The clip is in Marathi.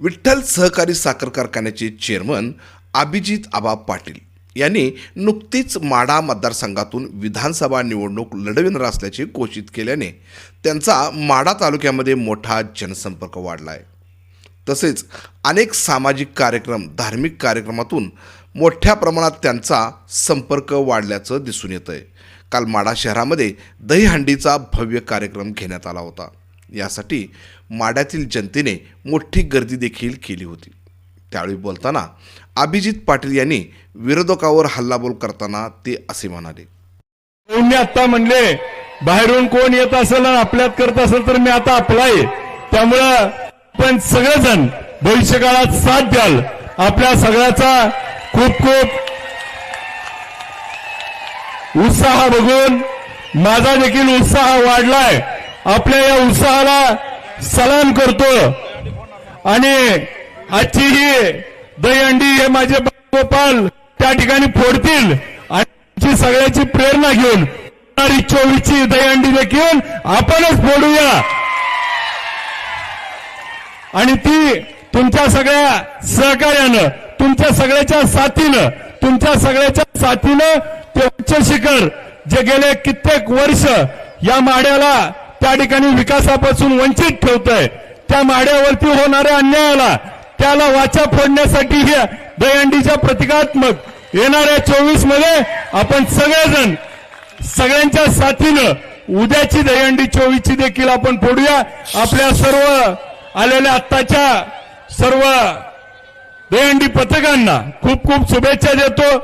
विठ्ठल सहकारी साखर कारखान्याचे चेअरमन अभिजित आबा पाटील यांनी नुकतीच माढा मतदारसंघातून विधानसभा निवडणूक लढविणार असल्याचे घोषित केल्याने त्यांचा माढा तालुक्यामध्ये मोठा जनसंपर्क वाढला आहे तसेच अनेक सामाजिक कार्यक्रम धार्मिक कार्यक्रमातून मोठ्या प्रमाणात त्यांचा संपर्क वाढल्याचं दिसून येतं आहे काल माडा शहरामध्ये दहीहंडीचा भव्य कार्यक्रम घेण्यात आला होता. यासाठी माड्यातील जनतेने मोठी गर्दी देखील केली होती. त्यावेळी बोलताना अभिजित पाटील यांनी विरोधकावर हल्लाबोल करताना ते असे म्हणाले. मी आता म्हणले बाहेरून कोण येत असेल आणि आपल्यात करत असेल तर मी आता आपला आहे त्यामुळं पण सगळेजण भविष्यकाळात साथ द्याल. आपल्या सगळ्याचा खूप खूप उत्साह बघून माझा देखील उत्साह वाढलाय. आपल्या या उत्साहाला सलाम करतो. आणि आजची ही दहीहंडी हे माझे गोपाल त्या ठिकाणी फोडतील. आणि सगळ्याची प्रेरणा घेऊन चोवीसची दहीहंडी देखील आपणच फोडूया. आणि ती तुमच्या सगळ्या सहकार्यानं तुमच्या सगळ्याच्या साथीनं तुमच्या सगळ्याच्या साथीनं ते उच्च शिखर जे गेले कित्येक वर्ष या माड्याला त्या ठिकाणी विकासापासून वंचित ठेवतोय. त्या माड्यावरती होणाऱ्या अन्यायाला त्याला वाचा फोडण्यासाठी हे दहीहंडीच्या प्रतिकात्मक येणाऱ्या चोवीसमध्ये आपण सगळेजण सगळ्यांच्या साथीनं उद्याची दहीहंडी चोवीसची देखील आपण फोडूया. आपल्या सर्व आलेल्या आत्ताच्या सर्व दहीहंडी पथकांना खूप खूप शुभेच्छा देतो.